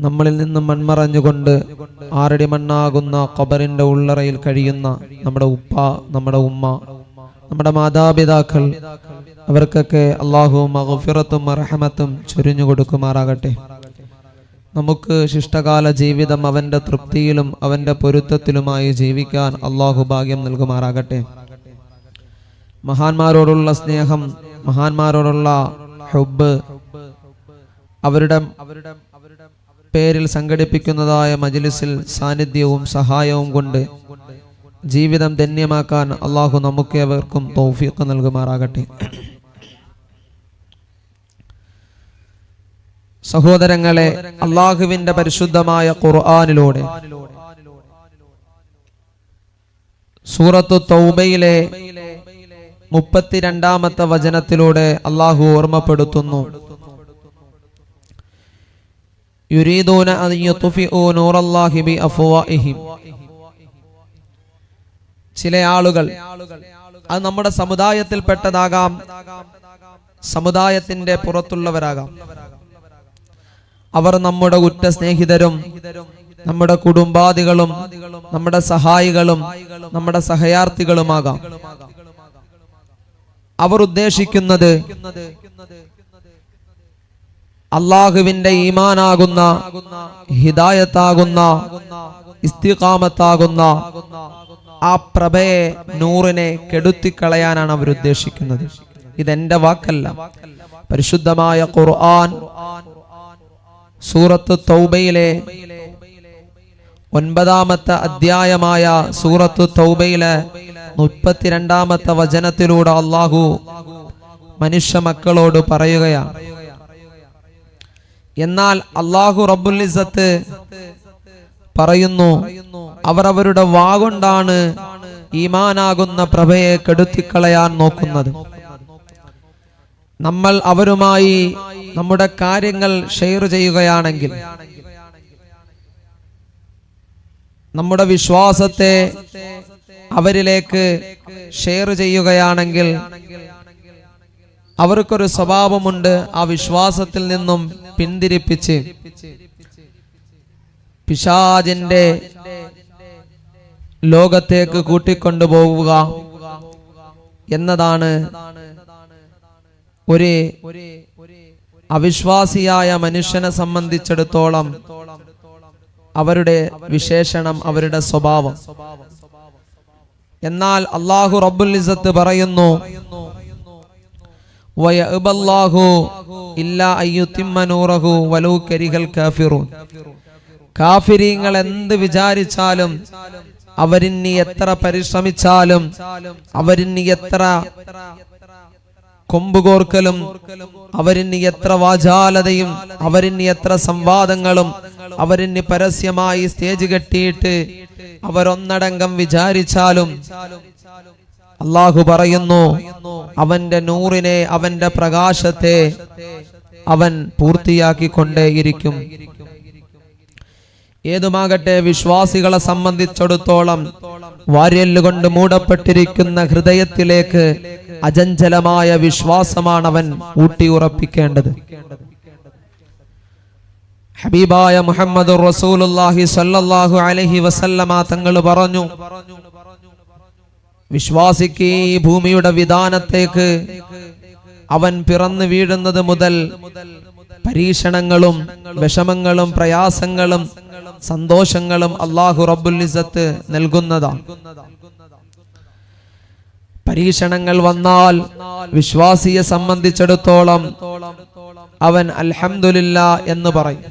നമ്മളിൽ നിന്നും മൺമറഞ്ഞുകൊണ്ട് ആറടി മണ്ണാകുന്ന ഖബറിന്റെ ഉള്ളറയിൽ കഴിയുന്ന നമ്മുടെ ഉപ്പ നമ്മുടെ ഉമ്മ നമ്മുടെ മാതാപിതാക്കൾ അവർക്കൊക്കെ അള്ളാഹു മഹഫിറത്തും അർഹമത്തും ചൊരിഞ്ഞു കൊടുക്കുമാറാകട്ടെ. നമുക്ക് ശിഷ്ടകാല ജീവിതം അവന്റെ തൃപ്തിയിലും അവന്റെ പൊരുത്തത്തിലുമായി ജീവിക്കാൻ അള്ളാഹു ഭാഗ്യം നൽകുമാറാകട്ടെ. മഹാന്മാരോടുള്ള സ്നേഹം മഹാന്മാരോടുള്ള ഹുബ് അവരുടെ പേരിൽ സംഘടിപ്പിക്കുന്നതായ മജലിസിൽ സാന്നിധ്യവും സഹായവും കൊണ്ട് ജീവിതം ധന്യമാക്കാൻ അള്ളാഹു നമുക്കേവർക്കും തൗഫീഖ് നൽകുമാറാകട്ടെ. സഹോദരങ്ങളെ അള്ളാഹുവിന്റെ പരിശുദ്ധമായ ഖുർആാനിലൂടെ സൂറത്തു തൗബയിലെ മുപ്പത്തിരണ്ടാമത്തെ വചനത്തിലൂടെ അള്ളാഹു ഓർമ്മപ്പെടുത്തുന്നു. യുരീദൂന ചില ആളുകൾ അത് നമ്മുടെ സമുദായത്തിൽപ്പെട്ടതാകാം സമുദായത്തിന്റെ പുറത്തുള്ളവരാകാം. അവർ നമ്മുടെ ഉറ്റ സ്നേഹിതരും നമ്മുടെ കുടുംബാദികളും നമ്മുടെ സഹായികളും നമ്മുടെ സഹയാർത്ഥികളുമാകാം. അവർ ഉദ്ദേശിക്കുന്നത് അള്ളാഹുവിന്റെ ഈമാനാകുന്ന ഹിദായത്താകുന്ന ഇസ്തികാമത്താകുന്ന ആ പ്രഭയെ നൂറിനെ കെടുത്തിക്കളയാനാണ് അവർ ഉദ്ദേശിക്കുന്നത്. ഇതെന്റെ വാക്കല്ല. പരിശുദ്ധമായ ഖുർആൻ സൂറത്ത് തൗബയിലെ ഒൻപതാമത്തെ അധ്യായമായ സൂറത്ത് തൗബയിലെ മുപ്പത്തിരണ്ടാമത്തെ വചനത്തിലൂടെ അള്ളാഹു മനുഷ്യ മക്കളോട് പറയുകയാണ്. എന്നാൽ അള്ളാഹു റബ്ബുലിസത്ത് പറയുന്നു അവർ അവരുടെ വാഗൊണ്ടാണ് ഈമാനാകുന്ന പ്രഭയെ കെടുത്തിക്കളയാൻ നോക്കുന്നത്. നമ്മൾ അവരുമായി നമ്മുടെ കാര്യങ്ങൾ ഷെയർ ചെയ്യുകയാണെങ്കിൽ നമ്മുടെ വിശ്വാസത്തെ അവരിലേക്ക് ഷെയർ ചെയ്യുകയാണെങ്കിൽ അവർക്കൊരു സ്വഭാവമുണ്ട് ആ വിശ്വാസത്തിൽ നിന്നും പിന്തിരിപ്പിച്ച്. പിശാജിന്റെ ലോകത്തേക്ക് കൂട്ടിക്കൊണ്ടുപോവുക എന്നതാണ് ഒരു അവിശ്വാസിയായ മനുഷ്യനെ സംബന്ധിച്ചിടത്തോളം അവരുടെ വിശേഷണം അവരുടെ സ്വഭാവം. എന്നാൽ അള്ളാഹു റബ്ബുൽ ഇസത്ത് പറയുന്നു കാഫിരീങ്ങൾ എന്ത് വിചാരിച്ചാലും അവരിനി എത്ര പരിശ്രമിച്ചാലും അവരിനി എത്ര കൊമ്പുകോർക്കലും അവരിനി എത്ര വാചാലതയും അവരിനി എത്ര സംവാദങ്ങളും അവരിനി പരസ്യമായി സ്റ്റേജ് കെട്ടിയിട്ട് അവരൊന്നടങ്കം വിചാരിച്ചാലും അള്ളാഹു പറയുന്നു അവന്റെ നൂറിനെ അവന്റെ പ്രകാശത്തെ അവൻ പൂർത്തിയാക്കിക്കൊണ്ടേയിരിക്കും. ഏതുമാകട്ടെ വിശ്വാസികളെ സംബന്ധിച്ചിടത്തോളം വാര്യൽ കൊണ്ട് മൂടപ്പെട്ടിരിക്കുന്ന ഹൃദയത്തിലേക്ക് അജഞ്ചലമായ വിശ്വാസമാണ് അവൻ ഊട്ടിയുറപ്പിക്കേണ്ടത്. ഹബീബായ മുഹമ്മദ് റസൂലുള്ളാഹി സ്വല്ലല്ലാഹു അലൈഹി വസല്ലമ തങ്ങൾ പറഞ്ഞു വിശ്വാസിക്ക് ഈ ഭൂമിയുടെ വിധാനത്തേക്ക് അവൻ പിറന്നു വീഴുന്നത് മുതൽ പരീക്ഷണങ്ങളും വിഷമങ്ങളും പ്രയാസങ്ങളും സന്തോഷങ്ങളും അള്ളാഹു റബ്ബുൽ ഇസത്ത് നൽകുന്നതാണ് പരീക്ഷണങ്ങൾ വന്നാൽ വിശ്വാസിയെ സംബന്ധിച്ചിടത്തോളം അവൻ അൽഹമില്ല എന്ന് പറയും.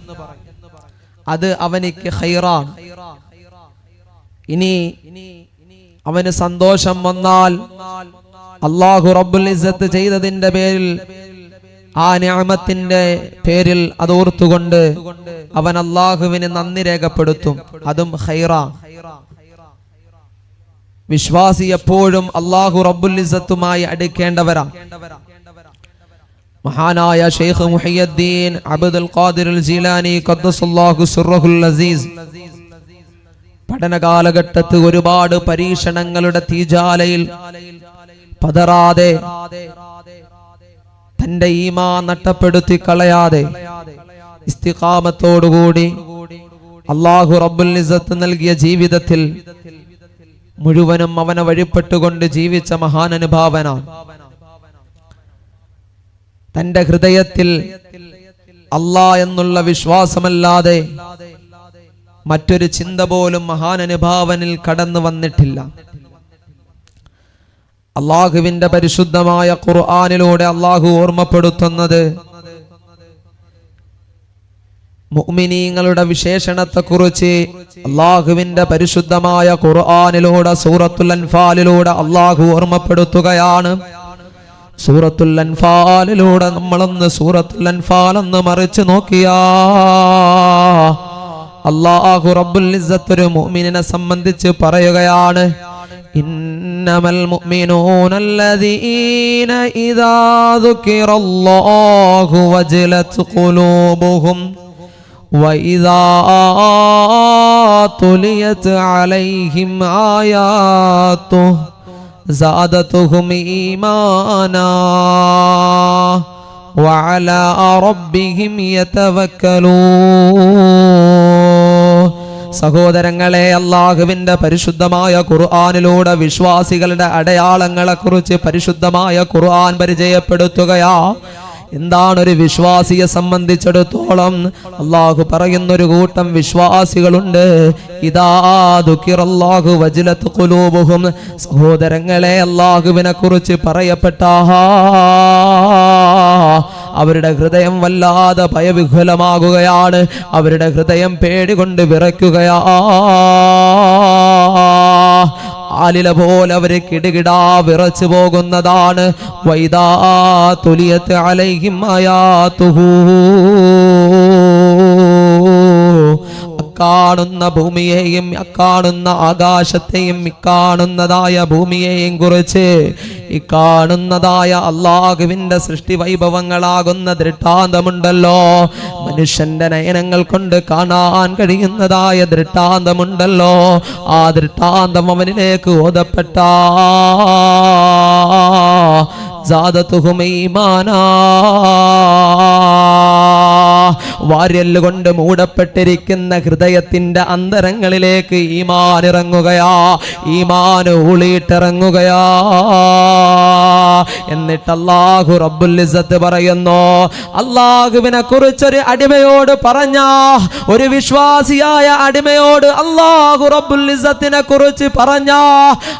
അത് അവനിക്ക് ഹൈറാണ് ഇനി അവന് സന്തോഷം വന്നാൽ അള്ളാഹു റബ്ബുൽ ഇസ്സത്ത് ചെയ്തതിന്റെ പേരിൽ ആ ഞാമത്തിന്റെ പേരിൽ അത് ഓർത്തുകൊണ്ട് അവൻ അള്ളാഹുവിന് നന്ദി രേഖപ്പെടുത്തും. അതും ഹൈറ വിശ്വാസി എപ്പോഴും അള്ളാഹു റബ്ബുൽ ഇസ്സത്തുമായി അടുക്കേണ്ടവരാ. മഹാനായ ഷെയ്ഖ് മുഹിയുദ്ദീൻ അബ്ദുൽ ഖാദിർ ജീലാനി ഖദ്ദസുല്ലാഹു സിർറഹുൽ അസീസ് പഠന കാലഘട്ടത്ത് ഒരുപാട് പരീക്ഷണങ്ങളുടെ തീജാലയിൽ പതറാതെ തന്റെ ഈമാ നട്ടപ്പെടുത്തി കളയാതെ ഇസ്തിഖാമത്തോടുകൂടി അള്ളാഹു റബ്ബുൽ ഇസ്സത്ത് നൽകിയ ജീവിതത്തിൽ മുഴുവനും അവനെ വഴിപ്പെട്ടുകൊണ്ട് ജീവിച്ച മഹാനനുഭാവന. തന്റെ ഹൃദയത്തിൽ അല്ലാ എന്നുള്ള വിശ്വാസമല്ലാതെ മറ്റൊരു ചിന്ത പോലും മഹാനനുഭാവനിൽ കടന്നു വന്നിട്ടില്ല. അള്ളാഹുവിന്റെ പരിശുദ്ധമായ ഖുർആാനിലൂടെ അള്ളാഹു ഓർമ്മപ്പെടുത്തുന്നത് മുഅ്മിനീങ്ങളുടെ വിശേഷണത്തെക്കുറിച്ച് അള്ളാഹുവിന്റെ പരിശുദ്ധമായ ഖുർആാനിലൂടെ സൂറത്തുൽ അൻഫാലിലൂടെ അള്ളാഹു ഓർമ്മപ്പെടുത്തുകയാണ്. സൂറത്തുൽ അൻഫാലിലൂടെ നമ്മളൊന്ന് സൂറത്തുൽ അൻഫാൽ ഒന്ന് മറിച്ച് നോക്കിയാ അള്ളാഹു റബ്ബുൽ ഇസ്സത്ത് ഒരു മുഅ്മിനിനെ സംബന്ധിച്ച് പറയുകയാണ് ഇന്നമൽ മുഅ്മിനൂന الذين إذا ذكر الله وجلت قلوبهم وإذا تليت عليهم آياته زادتهم إيمانا وعلى ربهم يتوكلون സഹോദരങ്ങളെ അള്ളാഹുവിന്റെ പരിശുദ്ധമായ ഖുർആാനിലൂടെ വിശ്വാസികളുടെ അടയാളങ്ങളെ കുറിച്ച് പരിശുദ്ധമായ ഖുർആൻ പരിചയപ്പെടുത്തുകയാ. എന്താണ് ഒരു വിശ്വാസിയെ സംബന്ധിച്ചിടത്തോളം അള്ളാഹു പറയുന്നൊരു കൂട്ടം വിശ്വാസികളുണ്ട്. ഇതാ ദുഃഖിറല്ലാഹു വജിലത്ത് കുലൂബുഹും സഹോദരങ്ങളെ അള്ളാഹുവിനെ കുറിച്ച് പറയപ്പെട്ട അവരുടെ ഹൃദയം വല്ലാതെ ഭയവിഹുലമാകുകയാണ് അവരുടെ ഹൃദയം പേടികൊണ്ട് വിറയ്ക്കുകയാ. ആലില പോലെ അവർ കിടുകിടാ വിറച്ചു പോകുന്നതാണ്. വൈദാ തുലിയത്ത് അലൈഹിം ആയാത്തുഹൂ അക്കാണുന്ന ഭൂമിയെയും അക്കാണുന്ന ആകാശത്തെയും ഇക്കാണുന്നതായ ഭൂമിയെയും കുറിച്ച് ഈ കാണുന്നതായ അള്ളാഹുവിന്റെ സൃഷ്ടി വൈഭവങ്ങളാകുന്ന ദൃഷ്ടാന്തമുണ്ടല്ലോ. മനുഷ്യന്റെ നയനങ്ങൾ കൊണ്ട് കാണാൻ കഴിയുന്നതായ ദൃഷ്ടാന്തമുണ്ടല്ലോ. ആ ദൃഷ്ടാന്തം അവനിലേക്ക് ഓതപ്പെട്ട സാദത്തുഹും ഈമാനാ വാര്യൽ കൊണ്ട് മൂടപ്പെട്ടിരിക്കുന്ന ഹൃദയത്തിന്റെ അന്തരങ്ങളിലേക്ക് ഈമാൻ ഇറങ്ങുകയാ ഈമാൻ ഊളിയിട്ടിറങ്ങുകയാ എന്നിട്ട് അള്ളാഹു ഇസ്സത്ത് പറയുന്നു അള്ളാഹുവിനെ കുറിച്ചൊരു അടിമയോട് പറഞ്ഞ ഒരു വിശ്വാസിയായ അടിമയോട് അള്ളാഹു റബ്ബുൽ കുറിച്ച് പറഞ്ഞ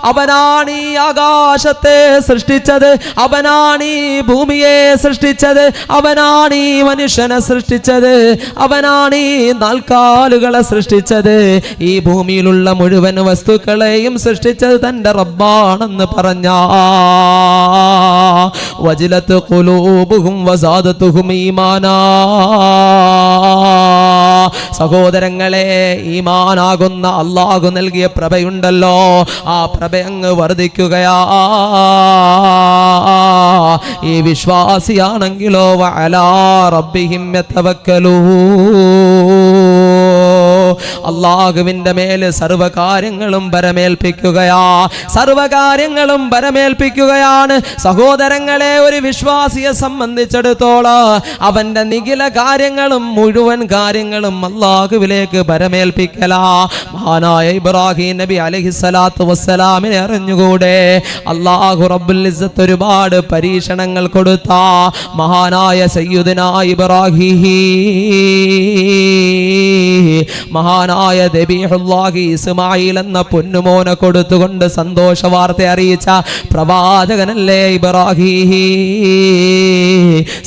അവനാണ് ഈ ആകാശത്തെ സൃഷ്ടിച്ചത് അവനാണ് ഈ ഭൂമിയെ സൃഷ്ടിച്ചത് അവനാണ് ഈ മനുഷ്യനെ സൃഷ്ടിച്ചത്. അവനാണ് ഈ നാൽക്കാലുകളെ സൃഷ്ടിച്ചത്. ഈ ഭൂമിയിലുള്ള മുഴുവൻ വസ്തുക്കളെയും സൃഷ്ടിച്ചത് തന്റെ റബ്ബാണെന്ന് പറഞ്ഞ. വജിലത്ത് കുലൂബുഹും വസാദത്തുഹും ഈമാനാ. സഹോദരങ്ങളെ ഈമാനാകുന്ന അള്ളാഹു നൽകിയ പ്രഭയുണ്ടല്ലോ. ആ പ്രഭ അങ്ങ് വർദ്ധിക്കുകയാ ഈ വിശ്വാസിയാണെങ്കിലോ വലാ റബ്ബിഹിം യതവക്കലൂ. അള്ളാഹുവിന്റെ മേൽ സർവകാര്യങ്ങളും പരമേൽപ്പിക്കുകയാ. സർവകാര്യങ്ങളും പരമേൽപ്പിക്കുകയാണ്. സഹോദരങ്ങളെ ഒരു വിശ്വാസിയെ സംബന്ധിച്ചിടത്തോളം അവന്റെ നിഖില കാര്യങ്ങളും മുഴുവൻ കാര്യങ്ങളും അള്ളാഹുവിലേക്ക് പരമേൽപ്പിക്കലാ. മഹാനായ ഇബ്രാഹിം നബി അലഹിസ്സലാത്തു വസ്സലാമിനെ അറിഞ്ഞുകൂടെ? അള്ളാഹു റബ്ബുൽ ഇസ്സത്ത് ഒരുപാട് പരീക്ഷണങ്ങൾ കൊടുത്ത. മഹാനായ സയ്യുദിന ഇബ്രാഹിം മഹാനായ ദബീഹുല്ലാഹി ഇസ്മായിൽ എന്ന പൊന്നുമോനെ കൊടുത്തുകൊണ്ട് സന്തോഷ വാർത്ത അറിയിച്ച പ്രവാചകനല്ലേ ഇബ്രാഹിം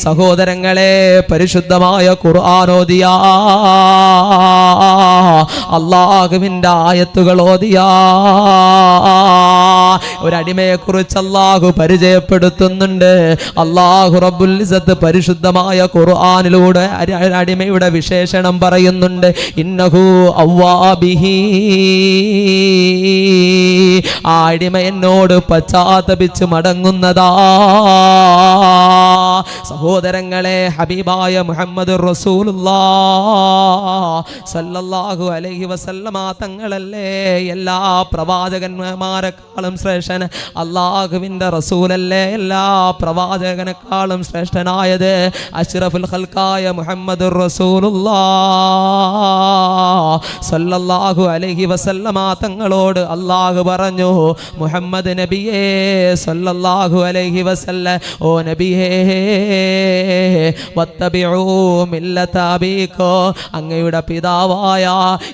സഹോദരങ്ങളെ പരിശുദ്ധമായ ഖുർആാനോദിയ അള്ളാഹുവിന്റെ ആയത്തുകൾ ഓദിയ ഒരടിമയെ കുറിച്ച് അള്ളാഹു പരിചയപ്പെടുത്തുന്നുണ്ട്. അള്ളാഹു റബ്ബുൽ ഇസ്സത്ത് പരിശുദ്ധമായ ഖുർആാനിലൂടെ അടിമയുടെ വിശേഷണം പറയുന്നുണ്ട്. ഇന്നഹു അവ്വാബിഹി. ആ അടിമ എന്നോട് പശ്ചാത്തപിച്ച് മടങ്ങുന്നതാ. സഹോദരങ്ങളെ ഹബീബായ മുഹമ്മദ് സല്ലല്ലാഹു അലൈഹി വസല്ലമ തങ്ങളല്ലേ എല്ലാ പ്രവാചകന്മാരെക്കാളും ശ്രേഷ്ഠൻ. അള്ളാഹുവിന്റെ റസൂലല്ലേ എല്ലാ പ്രവാചകനെക്കാളും ശ്രേഷ്ഠനായത്. അഷ്റഫുൽ ഖൽക്കായ മുഹമ്മദ് സല്ലല്ലാഹു അലൈഹി വസല്ലമ തങ്ങളോട് അള്ളാഹു പറഞ്ഞു മുഹമ്മദ് നബിയേ സല്ലല്ലാഹു അലൈഹി വസല്ല ഓ നബിയേ അങ്ങയുടെ പിതാവായ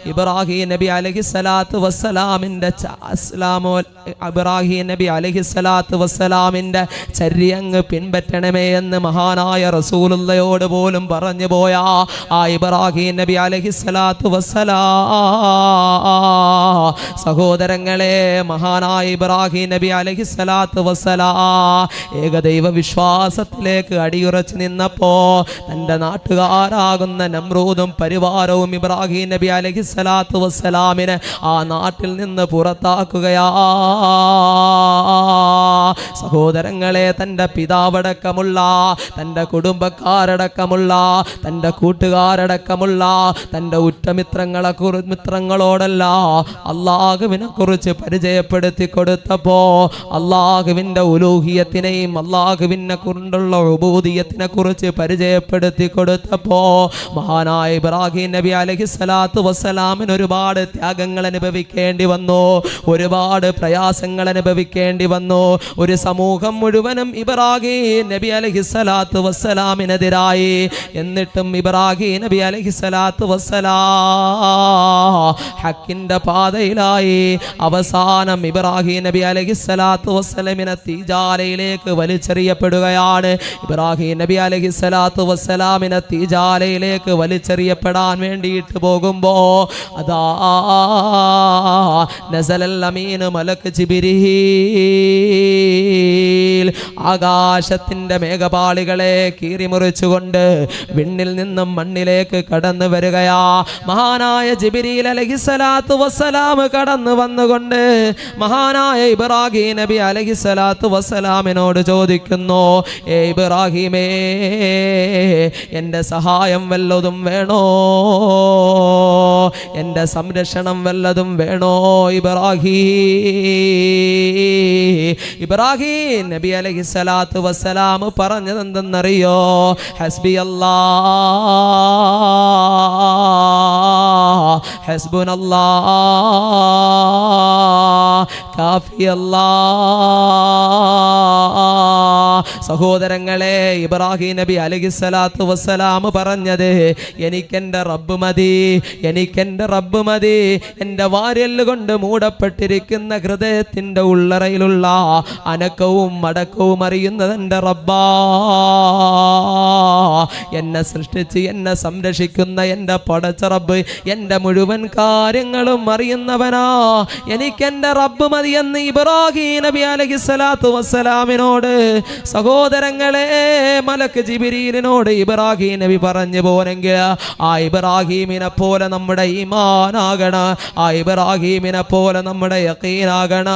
ഇബ്രാഹിം നബി അലഹി സലാത്തു വസ്സലാമിന്റെ അസ്ലാമോ ഇബ്രാഹിം നബി അലഹി സലാത്തു വസ്സലാമിന്റെ ചര്യങ്ങ് പിൻപറ്റണമേ എന്ന് മഹാനായ റസൂലുള്ളയോട് പോലും പറഞ്ഞു പോയ. ആ ഇബ്രാഹിം നബി അലഹി സലാത്തു വസ്സലാ. സഹോദരങ്ങളെ മഹാനായ ഇബ്രാഹിം നബി അലഹി സലാത്തു വസ്സലാ. ഏകദൈവ വിശ്വാസത്തിലേക്ക് അടിയുറച്ച് നിന്നപ്പോ തന്റെ നാട്ടുകാരാകുന്ന നമ്രൂദും പരിവാരവും ഇബ്രാഹിം നബി അലഹി സ്വലാത്തു വസ്സലാമിനെ ആ നാട്ടിൽ നിന്ന് പുറത്താക്കുകയാ. സഹോദരങ്ങളെ തന്റെ പിതാവടക്കമുള്ള തന്റെ കുടുംബക്കാരടക്കമുള്ള തന്റെ കൂട്ടുകാരടക്കമുള്ള തന്റെ ഉറ്റമിത്രങ്ങളെ കുറി മിത്രങ്ങളോടല്ല അള്ളാഹുവിനെ കുറിച്ച് പരിചയപ്പെടുത്തി കൊടുത്തപ്പോ അള്ളാഹുവിന്റെ ഉലൂഹിയത്തിനെയും അള്ളാഹുവിനെ കൊണ്ടുള്ള ഉബൂദിയത്തിനെ കുറിച്ച് പരിചയപ്പെടുത്തി കൊടുത്തപ്പോ മഹാനായ ഇബ്രാഹിം നബി അലഹി സ്വലാത്തു വസ്സലാമിന് ഒരുപാട് ത്യാഗങ്ങൾ അനുഭവിക്കേണ്ടി വന്നു. ഒരുപാട് പ്രയാസങ്ങൾ അനുഭവിക്കേണ്ടി വന്നു. ഒരു സമൂഹം മുഴുവനും ഇബ്രാഹിം നബി അലഹി സ്വലാത്തു വസ്സലാമിനെതിരായി. എന്നിട്ടും ഇബ്രാഹിം നബി അലഹി സ്വലാത്തു വസ്സലാ ഹക്കിന്റെ പാതയിലായി. അവസാനം ഇബ്രാഹിം നബി അലഹി സ്വലാത്തു വസ്സലമിനെ തീജാലയിലേക്ക് വലിച്ചെറിയപ്പെടുകയാണ്. ഇബ്രാഹിം നബി അലഹി സ്വലാത്തു വസ്സലാമിനെ തീജാലയിലേക്ക് വലിച്ചെറിയപ്പെടാൻ വേണ്ടിയിട്ട് പോകുമ്പോ അതാ മലക്ക് ജിബിരിഹീൽ ആകാശത്തിന്റെ മേഘപാളികളെ കീറിമുറിച്ചുകൊണ്ട് വിണ്ണിൽ നിന്നും മണ്ണിലേക്ക് കടന്നു വരികയാ. മഹാനായ ജിബിരിൽ അലഹിസലാത്തു വസ്സലാം കടന്നു വന്നുകൊണ്ട് മഹാനായ ഇബ്രാഹിം നബി അലഹിസലാത്തു വസ്സലാമിനോട് ചോദിക്കുന്നു ഏ ഇബ്രാഹിമേ എന്റെ സഹായം വല്ലതും വേണോ? എന്റെ സംരക്ഷണം വല്ലതും വേണോ ഇബ്രാഹീ? ഇബ്രാഹിം നബി അലഹി സ്വലാത്തു വസ്സലാം പറഞ്ഞത് എന്തെന്നറിയോ ഹസ്ബി അല്ലാ ഹസ്ബുനല്ലാ കാഫി അല്ലാ സഹോദരങ്ങളെ ഇബ്രാഹിം നബി അലൈഹി സ്വലാത്തു വസ്സലാം പറഞ്ഞത് എനിക്കെന്റെ റബ്ബ് മതി എനിക്കെന്റെ റബ്ബ് മതി. എന്റെ വാര്യൽ കൊണ്ട് മൂടപ്പെട്ടിരിക്കുന്ന ഹൃദയത്തിന്റെ ഉള്ളറയിലുള്ള അനക്കവും മടക്കവും അറിയുന്നത് എന്റെ റബ്ബാ. എന്നെ സൃഷ്ടിച്ച് എന്നെ സംരക്ഷിക്കുന്ന എന്റെ പടച്ച റബ്ബ് എന്റെ മുഴുവൻ കാര്യങ്ങളും അറിയുന്നവനാ. എനിക്കെന്റെ റബ്ബ് മതി എന്ന് ഇബ്രാഹിം നബി അലൈഹി സ്വലാത്തു വസ്സലാമിനോട് സഹോദരങ്ങളെ മലക്ക് ജിബിരീലിനോട് ഇബ്രാഹിം നബി പറഞ്ഞു പോനെങ്കിൽ ആ ഇബ്രാഹിമിനെ പോലെ നമ്മുടെ ഈമാനാകണ. ആ ഇബ്രാഹിമിനെ പോലെ നമ്മുടെ യക്കീനാകണ.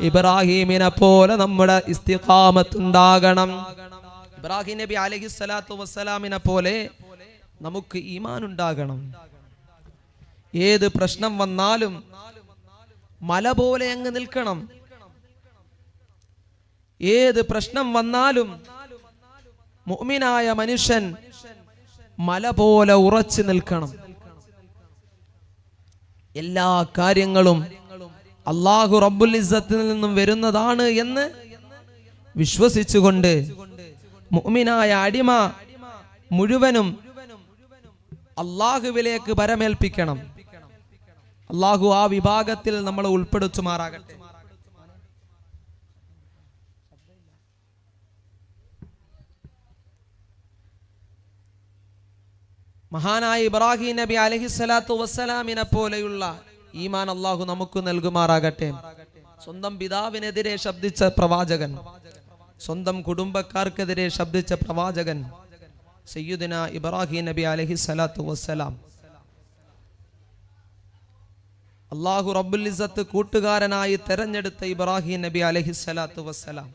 ഇബ്രാഹിമിനെ പോലെ നമ്മുടെ ഇസ്തിഖാമത്തുണ്ടാകണം. ഇബ്രാഹിം നബി അലഹി സ്വലാത്തു വസ്സലാമിനെ പോലെ നമുക്ക് ഈമാൻ ഉണ്ടാകണം ഏത് പ്രശ്നം വന്നാലും മല പോലെ അങ്ങ് നിൽക്കണം. ഏത് പ്രശ്നം വന്നാലും മുഅ്മിനായ മനുഷ്യൻ മല പോലെ ഉറച്ചു നിൽക്കണം. എല്ലാ കാര്യങ്ങളും അള്ളാഹു റബ്ബുൽ ഇസ്സത്തിൽ നിന്നും വരുന്നതാണ് എന്ന് വിശ്വസിച്ചുകൊണ്ട് മുഅ്മിനായ അടിമ മുഴുവനും അള്ളാഹുവിലേക്ക് പരമേൽപ്പിക്കണം. അള്ളാഹു ആ വിഭാഗത്തിൽ നമ്മളെ ഉൾപ്പെടുത്തുമാറാകട്ടെ. മഹാനായ ഇബ്രാഹിം നബി അലഹി സ്വലാത്തു വസ്സലാമിനെ പോലെയുള്ള ഈമാൻ അള്ളാഹു നമുക്ക് നൽകുമാറാകട്ടെ. സ്വന്തം പിതാവിനെതിരെ ശബ്ദിച്ച പ്രവാചകൻ സ്വന്തം കുടുംബക്കാർക്കെതിരെ ശബ്ദിച്ച പ്രവാചകൻ സയ്യുദിന ഇബ്രാഹിം നബി അലഹി സ്വലാത്തു വസ്സലാം. അള്ളാഹു റബ്ബുൽ ഇസ്സത്ത് കൂട്ടുകാരനായി തെരഞ്ഞെടുത്ത ഇബ്രാഹിം നബി അലഹി സ്വലാത്തു വസ്സലാം.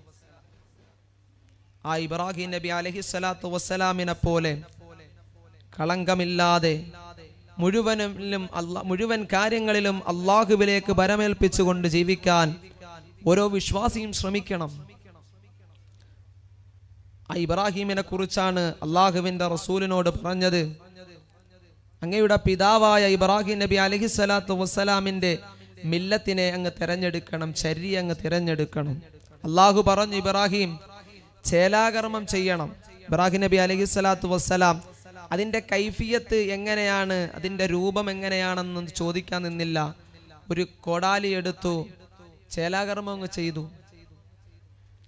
ആ ഇബ്രാഹിം നബി അലഹിസ്സലാത്തു വസ്സലാമിനെ പോലെ കളങ്കമില്ലാതെ മുഴുവനിലും അല്ല മുഴുവൻ കാര്യങ്ങളിലും അള്ളാഹുവിലേക്ക് ബരമേൽപ്പിച്ചുകൊണ്ട് ജീവിക്കാൻ ഓരോ വിശ്വാസിയും ശ്രമിക്കണം. ആ ഇബ്രാഹീമിനെ കുറിച്ചാണ് അള്ളാഹുവിന്റെ റസൂലിനോട് പറഞ്ഞത്. അങ്ങയുടെ പിതാവായ ഇബ്രാഹിം നബി അലഹിസ്സലാത്തു വസ്സലാമിന്റെ മില്ലത്തിനെ അങ്ങ് തിരഞ്ഞെടുക്കണം ചരി അങ്ങ് തിരഞ്ഞെടുക്കണം. അള്ളാഹു പറഞ്ഞു ഇബ്രാഹിം ചേലാകർമ്മം ചെയ്യണം. ഇബ്രാഹിം നബി അലഹിസ്സലാത്തു വസ്സലാം അതിന്റെ കൈഫിയത്ത് എങ്ങനെയാണ്? അതിന്റെ രൂപം എങ്ങനെയാണെന്ന് ചോദിക്കാൻ നിന്നില്ല. ഒരു കൊടാലി എടുത്തു ചേലാകർമ്മം അങ്ങ് ചെയ്തു.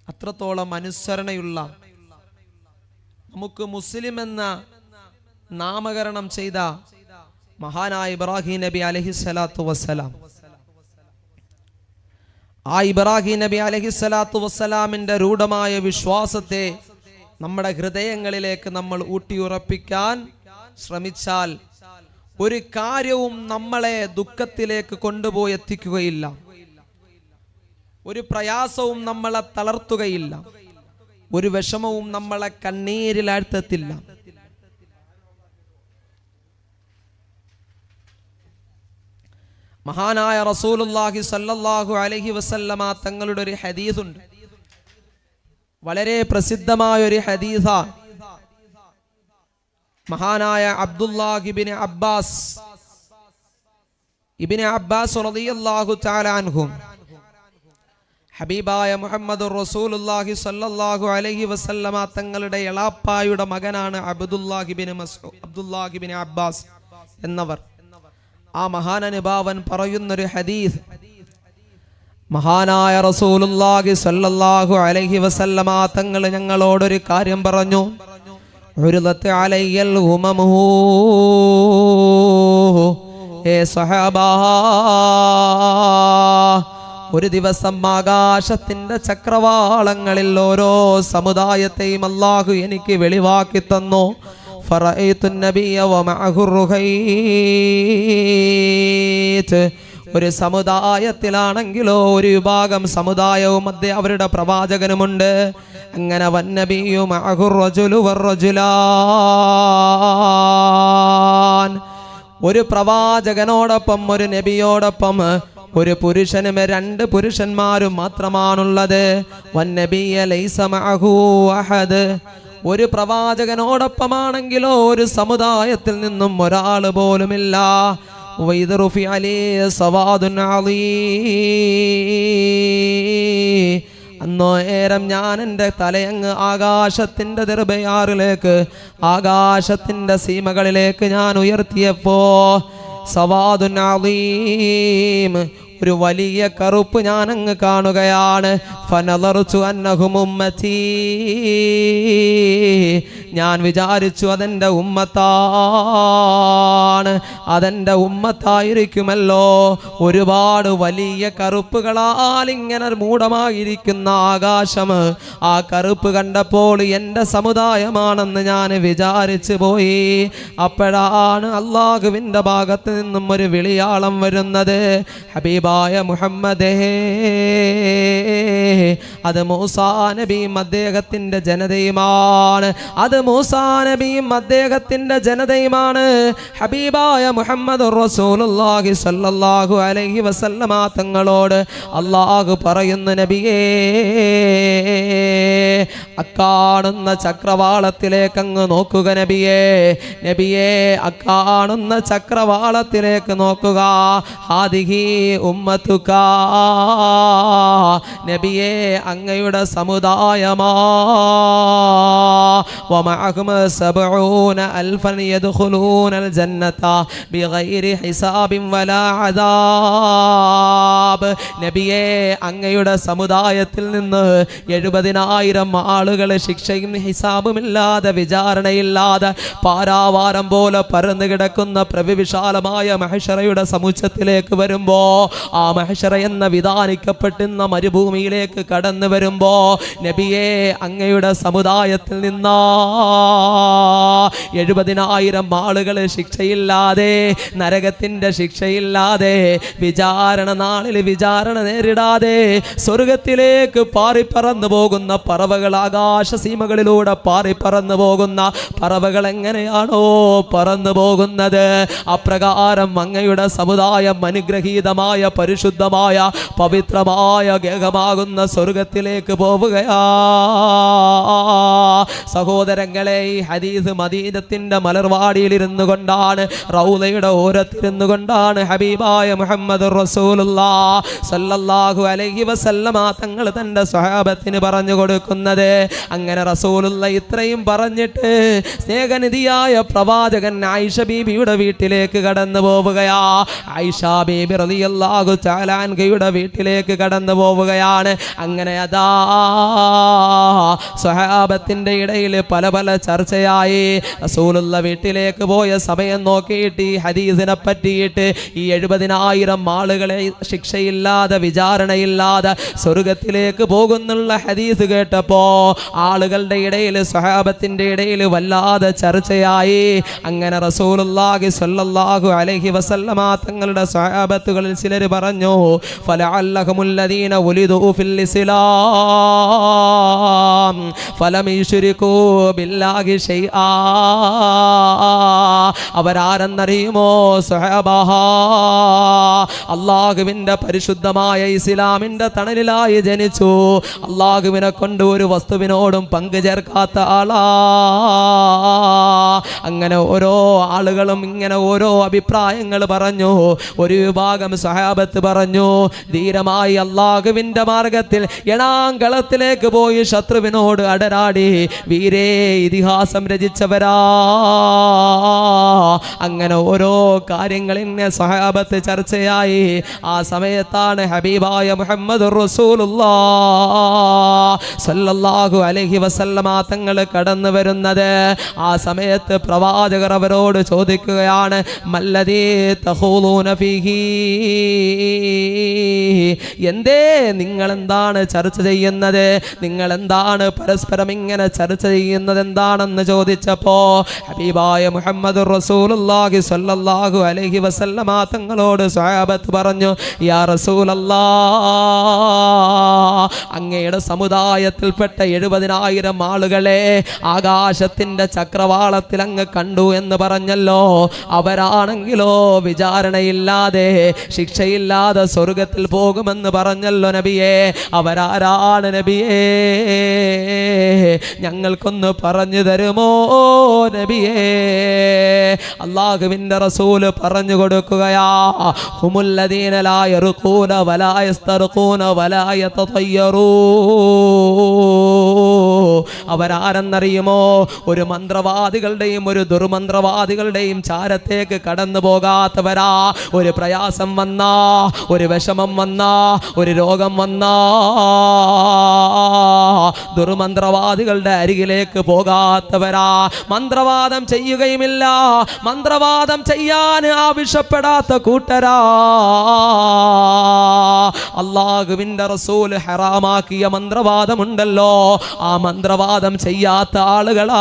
അത്രത്തോളം അനുസരണയുള്ള നമുക്ക് മുസ്ലിം എന്ന നാമകരണം ചെയ്ത മഹാനായ ഇബ്രാഹിം നബി അലഹിസ്സലാത്തു വസ്സലാം. ആ ഇബ്രാഹിം നബി അലഹിസ്സലാത്തു വസ്സലാമിന്റെ രൂഢമായ വിശ്വാസത്തെ നമ്മുടെ ഹൃദയങ്ങളിലേക്ക് നമ്മൾ ഊട്ടിയുറപ്പിക്കാൻ ശ്രമിച്ചാൽ ഒരു കാര്യവും നമ്മളെ ദുഃഖത്തിലേക്ക് കൊണ്ടുപോയി എത്തിക്കുകയില്ല. ഒരു പ്രയാസവും നമ്മളെ തളർത്തുകയില്ല. ഒരു വിഷമവും നമ്മളെ കണ്ണീരിലാഴ്ത്തത്തില്ല. മഹാനായ റസൂലുല്ലാഹി സല്ലല്ലാഹു അലൈഹി വസല്ലമ തങ്ങളുടെ ഒരു ഹദീസുണ്ട്. വളരെ പ്രസിദ്ധമായ ഒരു ഹദീസ. മഹാനായ അബ്ദുല്ലാഹിബിന് അബ്ബാസ്. ഇബിന് അബ്ബാസ് റളിയല്ലാഹു ഹബീബായ മുഹമ്മദ് റസൂലുല്ലാഹി സല്ലല്ലാഹു അലൈഹി വസല്ലമ തങ്ങളുടെ എളാപ്പായുടെ മകനാണ് അബ്ദുല്ലാഹിബിന് മസ്ഊ അബ്ദുല്ലാഹിബിന് അബ്ബാസ് എന്നവർ. ആ മഹാനനുഭാവൻ പറയുന്നൊരു ഹദീസ് മഹാനായ റസൂലുല്ലാഹി സല്ലല്ലാഹു അലൈഹി വസല്ലമ തങ്ങൾ ഞങ്ങളോടൊരു കാര്യം പറഞ്ഞു. ഒരു സഹാബാ ഒരു ദിവസം ആകാശത്തിന്റെ ചക്രവാളങ്ങളിൽ ഓരോ സമുദായത്തെയും അല്ലാഹു എനിക്ക് വെളിവാക്കി തന്നു. ഫറൈത്തു നബിയ വമഅഹുറുഹൈത്ത് ഒരു സമുദായത്തിലാണെങ്കിലോ ഒരു വിഭാഗം സമുദായവും മധ്യ അവരുടെ പ്രവാചകനുമുണ്ട്. അങ്ങനെ വന്നബിയും ഒരു പ്രവാചകനോടൊപ്പം ഒരു നബിയോടൊപ്പം ഒരു പുരുഷനും രണ്ട് പുരുഷന്മാരും മാത്രമാണുള്ളത്. ഒരു പ്രവാചകനോടൊപ്പമാണെങ്കിലോ ഒരു സമുദായത്തിൽ നിന്നും ഒരാൾ പോലുമില്ല. وإذ رفع لي سواد عظيم അന്നോ ഏരം ഞാൻ എൻ്റെ തലയങ്ങ് ആകാശത്തിൻ്റെ ദർബയാറിലേക്ക് ആകാശത്തിൻ്റെ സീമകളിലേക്ക് ഞാൻ ഉയർത്തിയപ്പോ സവാദുൻ അളീം ഒരു വലിയ കറുപ്പ് ഞാൻ അങ്ങ് കാണുകയാണ്. ഫനലറുച്ചു അന്നഹും ഉമ്മത്തി. ഞാൻ വിചാരിച്ചു അതെന്റെ ഉമ്മത്താണ്. അതെന്റെ ഉമ്മത്തായിരിക്കുമല്ലോ. ഒരുപാട് വലിയ കറുപ്പുകളാൽ ഇങ്ങനെ മൂടമായിരിക്കുന്ന ആകാശം. ആ കറുപ്പ് കണ്ടപ്പോൾ എന്റെ സമുദായമാണെന്ന് ഞാൻ വിചാരിച്ചു പോയി. അപ്പോഴാണ് അള്ളാഹുവിന്റെ ഭാഗത്ത് നിന്നും ഒരു വിളിയാളം വരുന്നത്. ഹബീബായ മുഹമ്മദേ. അത് മൂസാ നബിയും അദ്ദേഹത്തിന്റെ ജനതയുമാണ്. അത് മൂസാ നബിയും അദ്ദേഹത്തിന്റെ ജനതയുമാണ്. ഹബീബായ മുഹമ്മദ് റസൂലുള്ളാഹി സല്ലല്ലാഹു അലൈഹി വസല്ലമ തങ്ങളോട് അല്ലാഹു പറയുന്ന നബിയേ അക്കാണുന്ന ചക്രവാളത്തിലേക്ക് അങ്ങ് നോക്കുക നബിയേ. നബിയേ അക്കാണുന്ന ചക്രവാളത്തിലേക്ക് നോക്കുക. ഹാദിഹി ഉമ്മത്തുക നബിയേ അങ്ങയുടെ സമുദായമാ ومعهم سبعون ألفا يدخلون الجنة بغير حساب ولا عذاب നബിയെ അങ്ങയുടെ സമുദായത്തിൽ നിന്ന് എഴുപതിനായിരം ആളുകൾ ശിക്ഷയും ഹിസാബുമില്ലാതെ വിചാരണയില്ലാതെ പാരാവാരം പോലെ പരന്നു കിടക്കുന്ന പ്രവിവിശാലമായ മഹഷറയുടെ സമുച്ചത്തിലേക്ക് വരുമ്പോ ആ മഹഷറ എന്ന വിധാനിക്കപ്പെട്ടുന്ന മരുഭൂമിയിലേക്ക് കടന്നു വരുമ്പോ നബിയെ അങ്ങയുടെ സമുദായത്തിൽ നിന്ന് എഴുപതിനായിരം ആളുകൾ ശിക്ഷയില്ലാതെ നരകത്തിന്റെ ശിക്ഷയില്ലാതെ വിചാരണ നാളിൽ വിചാരണ നേരിടാതെ സ്വർഗത്തിലേക്ക് പാറിപ്പറന്നു പോകുന്ന പറവകൾ ആകാശ സീമകളിലൂടെ പാറിപ്പറന്നു പോകുന്ന പറവകൾ എങ്ങനെയാണോ പറന്നു പോകുന്നത്? അപ്രകാരം അങ്ങയുടെ സമുദായം അനുഗ്രഹീതമായ പരിശുദ്ധമായ പവിത്രമായ ഗേഹമാകുന്ന സ്വർഗത്തിലേക്ക് പോവുകയാ. സഹോദരങ്ങളെ ഈ ഹദീസ് മദീനത്തിന്റെ മലർവാടിയിൽ ഇരുന്നു കൊണ്ടാണ് റൗലയുടെ ഓരത്തിരുന്നു കൊണ്ടാണ് ഹബീബായ മുഹമ്മദ് റസൂലുള്ള സല്ലല്ലാഹു അലൈഹി വസല്ലമ തങ്ങൾ തന്റെ സ്വഹാബത്തിന് പറഞ്ഞു കൊടുക്കുന്നത്. അങ്ങനെ റസൂലുള്ള ഇത്രയും പറഞ്ഞിട്ട് സ്നേഹനിധിയായ പ്രവാചകൻ ആയിഷ ബീബിയുടെ വീട്ടിലേക്ക് കടന്നു പോവുകയാ. ആയിഷ ബീബി റളിയല്ലാഹു ചാലാൻകയുടെ വീട്ടിലേക്ക് കടന്നു പോവുകയാണ്. അങ്ങനെ അതാ സഹാബത്തിന്റെ ഇടയിൽ പല പല ചർച്ചയായി. റസൂലുള്ള വീട്ടിലേക്ക് പോയ സമയം നോക്കിയിട്ട് ഈ ഹദീസിനെ പറ്റിയിട്ട് ഈ എഴുപതിനായിരം ആളുകളെ ശിക്ഷയില്ലാതെ വിചാരണയില്ലാതെ സ്വർഗത്തിലേക്ക് പോകുന്നുള്ള ഹദീസ് കേട്ടപ്പോ ആളുകളുടെ ഇടയിൽ സഹാബത്തിന്റെ ഇടയിൽ വല്ലാതെ ചർച്ചയായി. അങ്ങനെ റസൂലുള്ളാഹി സ്വല്ലല്ലാഹു അലൈഹി വസല്ലമ തങ്ങളുടെ സ്വഹാബത്തുകളിൽ ചിലർ പറഞ്ഞു ഉലിദു ഫിൽ ഇസ്ലാം ഫലം ബില്ലാഹി അവരാരെന്നറിയുമോ അള്ളാഹുവിന്റെ പരിശുദ്ധമായ ഇസ്ലാമിന്റെ തണലിലായി ജനിച്ചു. അള്ളാഹുവിനെ കൊണ്ട് ഒരു വസ്തുവിനോടും പങ്കു ചേർക്കാത്ത ആളാ. അങ്ങനെ ഓരോ ആളുകളും ഇങ്ങനെ ഓരോ അഭിപ്രായങ്ങൾ പറഞ്ഞു. ഒരു വിഭാഗം സഹാബത്ത് പറഞ്ഞു. ധീരമായി അള്ളാഹുവിന്റെ മാർഗത്തിൽ എണാങ്കളത്തിലേക്ക് പോയി ശത്രുവിനോട് അടരാടി. വീരേ ഇതിഹാസം രചിച്ചവരാ. അങ്ങനെ ഓരോ കാര്യങ്ങൾ ഇന്നെ സഹാബത്ത് ചർച്ചയായി. ആ സമയത്താണ് ഹബീബായ മുഹമ്മദ് സല്ലല്ലാഹു അലഹി വസല്ലമ തങ്ങൾ കടന്നു വരുന്നത്. ആ സമയത്ത് പ്രവാചകർ അവരോട് ചോദിക്കുകയാണ് മല്ലതീ തഖൂലൂന ഫീഹി? എന്തേ നിങ്ങളെന്താണ് ചർച്ച ചെയ്യുന്നത്? നിങ്ങളെന്താണ് പരസ്പരം ഇങ്ങനെ ചർച്ച ചെയ്യുന്നത് എന്താണെന്ന് ചോദിച്ചപ്പോ ഹബീബായ മുഹമ്മദ് റസൂലുള്ളാഹി സ്വല്ലല്ലാഹു അലൈഹി വസല്ലമ തങ്ങളോട് സ്വഹാബത്ത് പറഞ്ഞു യാ റസൂലല്ലാ അങ്ങയുടെ സമുദായത്തിൽപ്പെട്ട എഴുപതിനായിരം ആളുകളെ ആകാശത്തിന്റെ ചക്രവാളത്തിൽ അങ്ങ് കണ്ടു എന്ന് പറഞ്ഞല്ലോ. അവരാണെങ്കിലോ വിചാരണയില്ലാതെ ശിക്ഷയില്ലാതെ സ്വർഗത്തിൽ പോകുമെന്ന് പറഞ്ഞല്ലോ നബിയേ. അവരാരാണ് നബിയേ? ഞങ്ങൾക്കൊന്ന് പറഞ്ഞു തരുമോ നബിയേ? അള്ളാഹുവിന്റെ റസൂൽ പറഞ്ഞു കൊടുക്കുകയാ. ഒരു മന്ത്രവാദികളുടെയും ഒരു ദുർമന്ത്രവാദികളുടെയും ചാരത്തേക്ക് കടന്നു പോകാത്തവരാ ഒരു പ്രയാസം വന്നാ ഒരു വിഷമം വന്ന ഒരു രോഗം വന്ന. ദുർമന്ത്രവാദികളുടെ അരികിലേക്ക് പോകാത്തവരാ. മന്ത്രവാദം ചെയ്യുകയുമില്ല. മന്ത്രവാദം ചെയ്യാൻ ആവശ്യപ്പെടാത്ത കൂട്ടരാ. അള്ളാഹുവിന്റെ റസൂൽ ഹറാമാക്കിയ മന്ത്രവാദമുണ്ടല്ലോ. ആ മന്ത്രവാദം ചെയ്യാത്ത ആളുകളാ.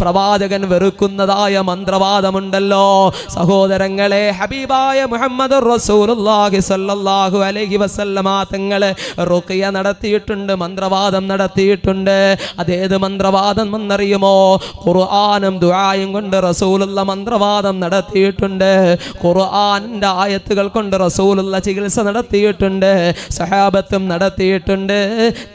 പ്രവാചകൻ വെറുക്കുന്നതായ മന്ത്രവാദമുണ്ടല്ലോ. സഹോദരങ്ങളെ ഹബീബായ മുഹമ്മദ് റസൂലുള്ളാഹി സല്ലല്ലാഹു അലൈഹി വസല്ലമ റുഖിയ നടത്തിയിട്ടുണ്ട് മന്ത്രവാദം നടത്തിയിട്ടുണ്ട്. അതേത് മന്ത്രവാദം എന്നറിയുമോ? ഖുർആാനും ദുആയും കൊണ്ട് റസൂലുള്ള മന്ത്രവാദം നടത്തിയിട്ടുണ്ട്. ഖുർആാനിന്റെ ആയത്തുകൾ കൊണ്ട് റസൂലുള്ള ചികിത്സ നടത്തിയിട്ടുണ്ട്. സഹാബത്തും നടത്തിയിട്ടുണ്ട്.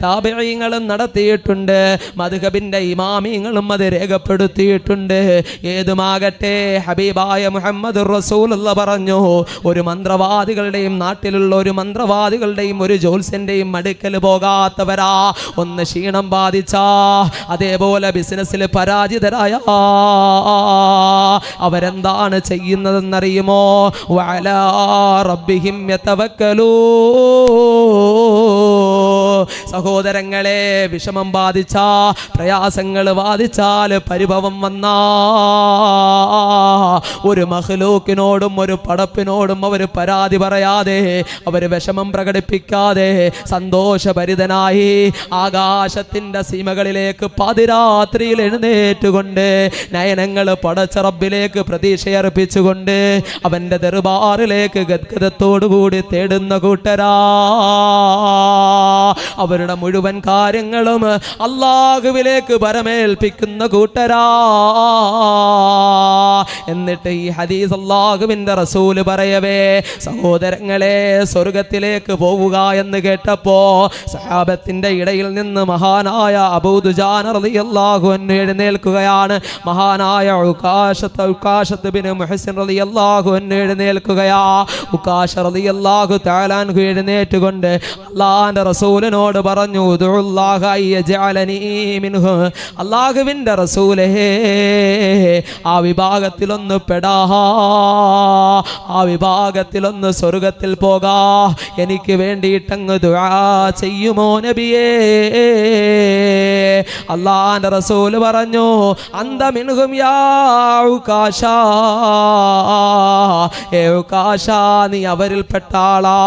താപയങ്ങളും നടത്തിയിട്ടുണ്ട്. മധുഹബിന്റെ ഇമാമിയങ്ങളും അത് രേഖപ്പെടുത്തിയിട്ടുണ്ട്. ഏതുമാകട്ടെ ഹബീബായ മുഹമ്മദ് റസൂലുള്ള പറഞ്ഞു ഒരു മന്ത്രവാദികളുടെയും നാട്ടിലുള്ള ഒരു മന്ത്രവാദികളുടെയും ഒരു ജോത്സ്യന്റെയും അടുക്കൽ പോകാത്തവരാ. ഒന്ന് ക്ഷീണം ബാധിച്ചാ അതേപോലെ ബിസിനസ്സിൽ പരാജിതരായ. അവരെന്താണ് ചെയ്യുന്നതെന്നറിയുമോ? യതവക്കലൂ. സഹോദരങ്ങളെ വിഷമം ബാധിച്ച പ്രയാസങ്ങൾ ബാധിച്ചാൽ പരിഭവം വന്ന. ഒരു മഹ്ലൂക്കിനോടും ഒരു പടപ്പിനോടും അവർ പരാതി പറയാതെ അവർ വിഷമം പ്രകടിപ്പിക്കാതെ സന്തോഷഭരിതനായി ആകാശത്തിന്റെ സീമകളിലേക്ക് പാതിരാത്രിയിൽ എഴുന്നേറ്റുകൊണ്ട് നയനങ്ങൾ പടച്ചറബിലേക്ക് പ്രതീക്ഷയർപ്പിച്ചുകൊണ്ട് അവന്റെ ദർബാറിലേക്ക് ഗദ്ഗതത്തോടുകൂടി തേടുന്ന കൂട്ടരാ. അവരുടെ മുഴുവൻ കാര്യങ്ങളും അള്ളാഹുവിലേക്ക് പരമേൽപ്പിക്കുന്ന കൂട്ടരാ. എന്നിട്ട് ഈ ഹദീസ് അള്ളാഹുവിന്റെ റസൂൽ പറയവേ സഹോദരങ്ങളെ സ്വർഗത്തിലേക്ക് പോവുക എന്ന് കേട്ടപ്പോ സഹാബത്തിന്റെ ഇടയിൽ നിന്ന് മഹാനായ അബൂദുജാൻ റളിയല്ലാഹു അൻഹു എഴുന്നേൽക്കുകയാണ്. മഹാനായ ഉകാശത്ത് ഉകാശത്ത് ബിൻ മുഹസിൻ റളിയല്ലാഹു അൻഹു എഴുന്നേൽക്കുകയാ. ഉകാശ റളിയല്ലാഹു തആല അൻഹു എഴുന്നേറ്റുകൊണ്ട് അള്ളാഹിന്റെ റസൂലിനോട് പറഞ്ഞു അള്ളാഹുവിന്റെ റസൂലേ ആ വിഭാഗത്തിലൊന്ന് പെടാ. ആ വിഭാഗത്തിലൊന്ന് സ്വർഗത്തിൽ പോകാ. എനിക്ക് വേണ്ടിയിട്ടങ്ങ് ദുആ ചെയ്യുമോ നബിയേ? അള്ളാന്റെ റസൂൽ പറഞ്ഞു അന്ത മിൻഹും യാ ഉകാശ ഏ നീ അവരിൽപ്പെട്ട ആളാ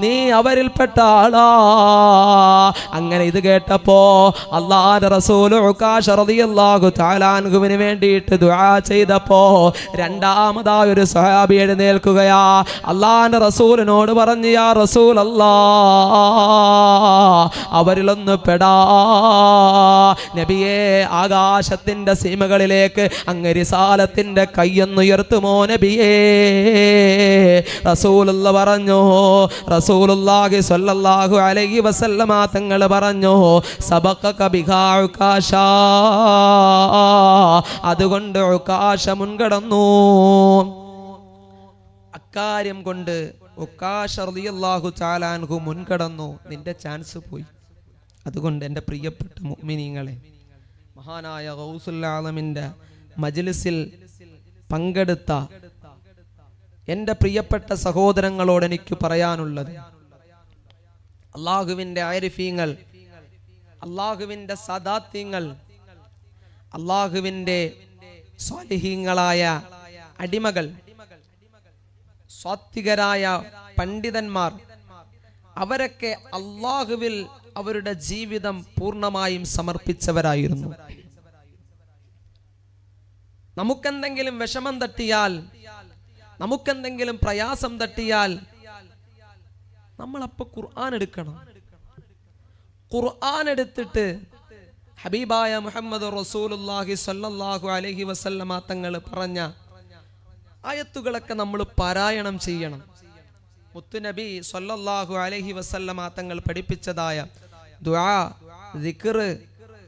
നീ അവരിൽപ്പെട്ട ആളാ അങ്ങനെ ഇത് കേട്ടപ്പോ അള്ളാന്റെ റസൂൽ ഉകാശ റളിയല്ലാഹു തആലാൻഹുവിന് വേണ്ടിയിട്ട് ദുആ ചെയ്തപ്പോ രണ്ടാമതായ ഒരു സഹാബി എഴുന്നേൽക്കുകയാ. അള്ളാന്റെ റസൂലിനോട് പറഞ്ഞു യാ റസൂൽ അല്ലാ അവരിലൊന്ന് പെടാ. നബിയെ ആകാശത്തിന്റെ സീമകളിലേക്ക് അങ്ങ് റിസാലത്തിന്റെ കയ്യൊന്നുയർത്തുമോ നബിയേ? റസൂലുള്ള പറഞ്ഞു റസൂലുള്ളാഹി സ്വല്ലല്ലാഹു അലൈഹി വസല്ലമ തങ്ങൾ പറഞ്ഞു സബഖക ബിഹാ ഉകാശ. അതുകൊണ്ട് ഉകാശ മുൻകടന്നു അക്കാര്യം കൊണ്ട് ചാലാൻഹു മുൻകടന്നു. നിന്റെ ചാൻസ് പോയി. അതുകൊണ്ട് എന്റെ പ്രിയപ്പെട്ട മുഅ്മിനീങ്ങളെ മഹാനായ ഗൗസുല്ലാലമിന്റെ മജ്ലിസിൽ പങ്കെടുത്ത എന്റെ പ്രിയപ്പെട്ട സഹോദരങ്ങളോട് എനിക്ക് പറയാനുള്ളത് അള്ളാഹുവിന്റെ ആരിഫീങ്ങൾ അള്ളാഹുവിന്റെ സദാത്യങ്ങൾ അള്ളാഹുവിന്റെ സ്വാലിഹീങ്ങളായ അടിമകൾ സ്വാത്വികരായ പണ്ഡിതന്മാർ അവരൊക്കെ അള്ളാഹുവിൽ അവരുടെ ജീവിതം പൂർണമായും സമർപ്പിച്ചവരായിരുന്നു. നമുക്കെന്തെങ്കിലും വിഷമം തട്ടിയാൽ നമുക്കെന്തെങ്കിലും പ്രയാസം തട്ടിയാൽ നമ്മളപ്പോ ഖുർആൻ എടുക്കണം. ഖുർആൻ എടുത്തിട്ട് ഹബീബായ മുഹമ്മദ് റസൂലുല്ലാഹി സല്ലല്ലാഹു അലൈഹി വസല്ലമ തങ്ങൾ പറഞ്ഞ ആയത്തുകളൊക്കെ നമ്മൾ പാരായണം ചെയ്യണം. മുത്തുനബി സല്ലല്ലാഹു അലൈഹി വസല്ലമ തങ്ങൾ പഠിപ്പിച്ചതായ ദുആ ദിക്ർ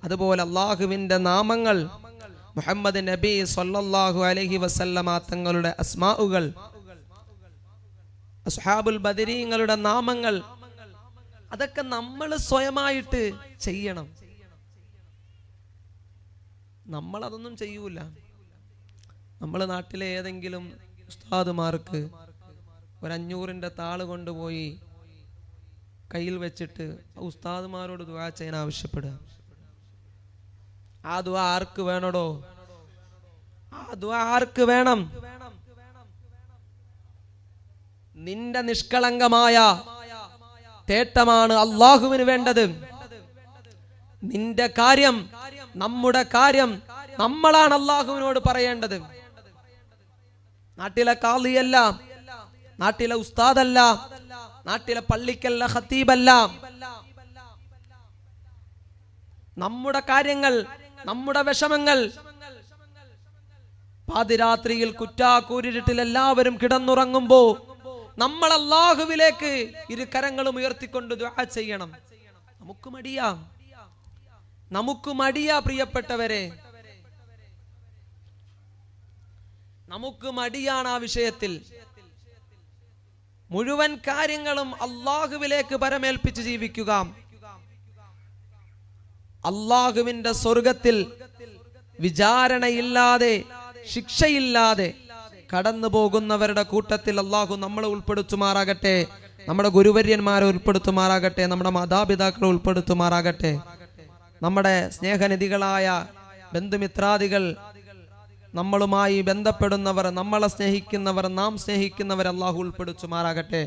അതുപോലെ അള്ളാഹുവിന്റെ നാമങ്ങൾ മുഹമ്മദ് നബി സല്ലല്ലാഹു അലൈഹി വസല്ലമ തങ്ങളുടെ അസ്മാഉകൾ അസ്ഹാബുൽ ബദരീങ്ങളുടെ നാമങ്ങൾ അതൊക്കെ നമ്മൾ സ്വയമായിട്ട് ചെയ്യണം. നമ്മൾ അതൊന്നും ചെയ്യൂല. നമ്മൾ നാട്ടിലെ ഏതെങ്കിലും ഉസ്താദുമാർക്ക് ഒരു അഞ്ഞൂറിന്റെ താൾ കൊണ്ടുപോയി കയ്യിൽ വെച്ചിട്ട് ഉസ്താദുമാരോട് ദുവാ ചെയ്യാൻ ആവശ്യപ്പെടുക. ആ ദുആ ആർക്ക് വേണടോ? ആ ദുആ ആർക്ക് വേണം? നിന്റെ നിഷ്കളങ്കമായ തേട്ടമാണ് അള്ളാഹുവിന് വേണ്ടത്. നിന്റെ കാര്യം നമ്മുടെ കാര്യം നമ്മളാണ് അള്ളാഹുവിനോട് പറയേണ്ടത്. നാട്ടിലെ കാളിയല്ല നാട്ടിലെ ഉസ്താദല്ല നാട്ടിലെ പള്ളിക്കല്ല ഹത്തീബല്ല നമ്മുടെ കാര്യങ്ങൾ നമ്മുടെ വിഷമങ്ങൾ പാതിരാത്രിയിൽ കുറ്റാക്കൂരിട്ടിൽ എല്ലാവരും കിടന്നുറങ്ങുമ്പോ നമ്മൾ അള്ളാഹുവിലേക്ക് ഇരു കരങ്ങളും ഉയർത്തിക്കൊണ്ട് ദുആ ചെയ്യണം. നമുക്ക് മടിയാ. നമുക്ക് മടിയാ പ്രിയപ്പെട്ടവരെ. നമുക്ക് മടിയാണ് ആ വിഷയത്തിൽ. മുഴുവൻ കാര്യങ്ങളും അള്ളാഹുവിലേക്ക് പരമേൽപ്പിച്ച് ജീവിക്കുക. അള്ളാഹുവിന്റെ സ്വർഗത്തിൽ വിചാരണയില്ലാതെ ശിക്ഷയില്ലാതെ കടന്നു പോകുന്നവരുടെ കൂട്ടത്തിൽ അള്ളാഹു നമ്മളെ ഉൾപ്പെടുത്തുമാറാകട്ടെ. നമ്മുടെ ഗുരുവര്യന്മാരെ ഉൾപ്പെടുത്തുമാറാകട്ടെ. നമ്മുടെ മാതാപിതാക്കളെ ഉൾപ്പെടുത്തുമാറാകട്ടെ. നമ്മുടെ സ്നേഹനിധികളായ ബന്ധുമിത്രാദികൾ നമ്മളുമായി ബന്ധപ്പെടുന്നവർ നമ്മളെ സ്നേഹിക്കുന്നവർ നാം സ്നേഹിക്കുന്നവർ അള്ളാഹു ഉൾപ്പെടുത്തുമാറാകട്ടെ.